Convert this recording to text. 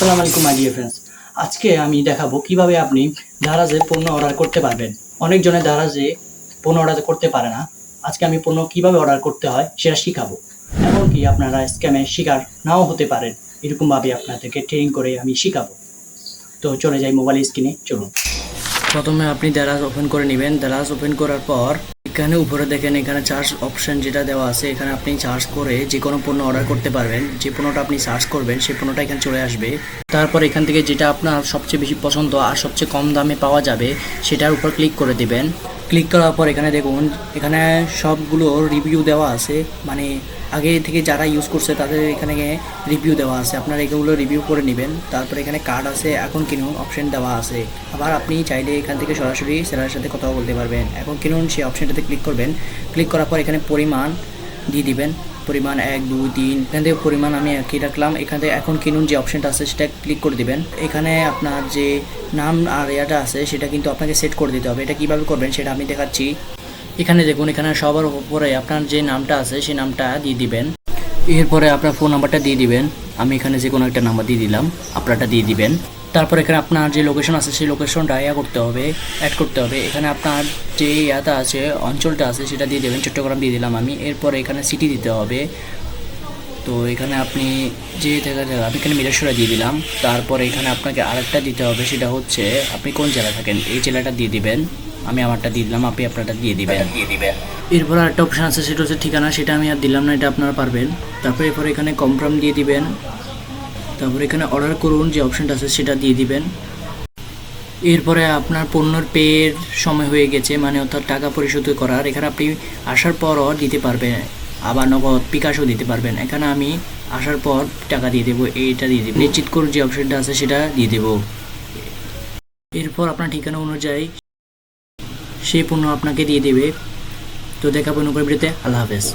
আসসালামু আলাইকুম my dear friends আজকে আমি দেখাবো কীভাবে আপনি দারাজে পণ্য অর্ডার করতে পারবেন। অনেকজনে দারাজে পণ্য অর্ডার করতে পারে না। আজকে আমি পণ্য কীভাবে অর্ডার করতে হয় সেটা শিখাবো। এমনকি আপনারা স্ক্যামের শিকার নাও হতে পারেন। এরকমভাবে আপনাদেরকে ট্রেনিং করে আমি শিখাবো। তো চলে যাই মোবাইল স্ক্রিনে চলুন। প্রথমে আপনি দারাজ ওপেন করে নেবেন। দারাজ ওপেন করার পর এখানে উপরে দেখেন, এখানে চার্জ অপশন যেটা দেওয়া আছে, এখানে আপনি চার্জ করে যে কোনো পণ্য অর্ডার করতে পারবেন। যে পণ্যটা আপনি সার্চ করবেন, সেই পণ্যটা এখানে চলে আসবে। তারপর এখান থেকে যেটা আপনার সবচেয়ে বেশি পছন্দ আর সবচেয়ে কম দামে পাওয়া যাবে, সেটার উপর ক্লিক করে দিবেন। ক্লিক করার পর এখানে দেখুন, এখানে সবগুলো রিভিউ দেওয়া আছে। মানে আগে থেকে যারা ইউজ করছে তাদের এখানে রিভিউ দেওয়া আছে। আপনারা এগুলো রিভিউ করে নেবেন। তারপর এখানে কার্ড আছে, এখন কিনুন অপশন দেওয়া আছে। আবার আপনি চাইলে এখান থেকে সরাসরি সেলারের সাথে কথা বলতে পারবেন। এখন কিনুন, সেই অপশনটাতে ক্লিক করবেন। ক্লিক করার পর এখানে পরিমাণ দিয়ে দিবেন। পরিমাণ এক, দুই, তিন, এখান থেকে পরিমাণ আমি একই রাখলাম। এখান থেকে এখন কিনুন যে অপশনটা আছে, সেটা ক্লিক করে দিবেন। এখানে আপনার যে নাম আর ইয়াটা আছে, সেটা কিন্তু আপনাকে সেট করে দিতে হবে। এটা কীভাবে করবেন সেটা আমি দেখাচ্ছি। এখানে দেখুন, এখানে সবার উপরে আপনার যে নামটা আছে, সেই নামটা দিয়ে দিবেন। এরপরে আপনার ফোন নাম্বারটা দিয়ে দিবেন। আমি এখানে যে কোনো একটা নাম্বার দিয়ে দিলাম। আপনারটা দিয়ে দিবেন। তারপর এখানে আপনার যে লোকেশন আছে সেই লোকেশনটা ইয়া করতে হবে অ্যাড করতে হবে। এখানে আপনার যে ইয়াটা আছে অঞ্চলটা আছে সেটা দিয়ে দেবেন। চট্টগ্রাম দিয়ে দিলাম আমি। এরপর এখানে সিটি দিতে হবে। তো এখানে আপনি যে আমি এখানে মিরেশ্বরা দিয়ে দিলাম। তারপর এখানে আপনাকে আরেকটা দিতে হবে সেটা হচ্ছে আপনি কোন জেলা থাকেন? এই জেলাটা দিয়ে দিবেন। আমি আমারটা দিয়ে দিলাম আপনি আপনারটা দিয়ে দিবেন। দিয়ে দিবেন। এরপর আরেকটা অপশন আছে সেটা হচ্ছে ঠিকানা। সেটা আমি আর দিলাম না এটা আপনারা পারবেন। তারপর এরপর এখানে কনফার্ম দিয়ে দিবেন। তারপর এখানে অর্ডার করুন যে অপশনটা আছে সেটা দিয়ে দিবেন। এরপরে আপনার পণ্যর পেয়ের সময় হয়ে গেছে মানে অর্থাৎ টাকা পরিশোধ করার। এখানে আপনি আসার পরও দিতে পারবেন, আবার নগদ বিকাশও দিতে পারবেন। এখানে আমি আসার পর টাকা দিয়ে দেবো, এইটা দিয়ে দেবো। নিশ্চিত করুন যে অপশনটা আছে সেটা দিয়ে দেবো। এরপর আপনার ঠিকানা অনুযায়ী সেই পণ্য আপনাকে দিয়ে দেবে। তো দেখাবো নৌকার বিরুদ্ধে আল্লাহ হাফেজ।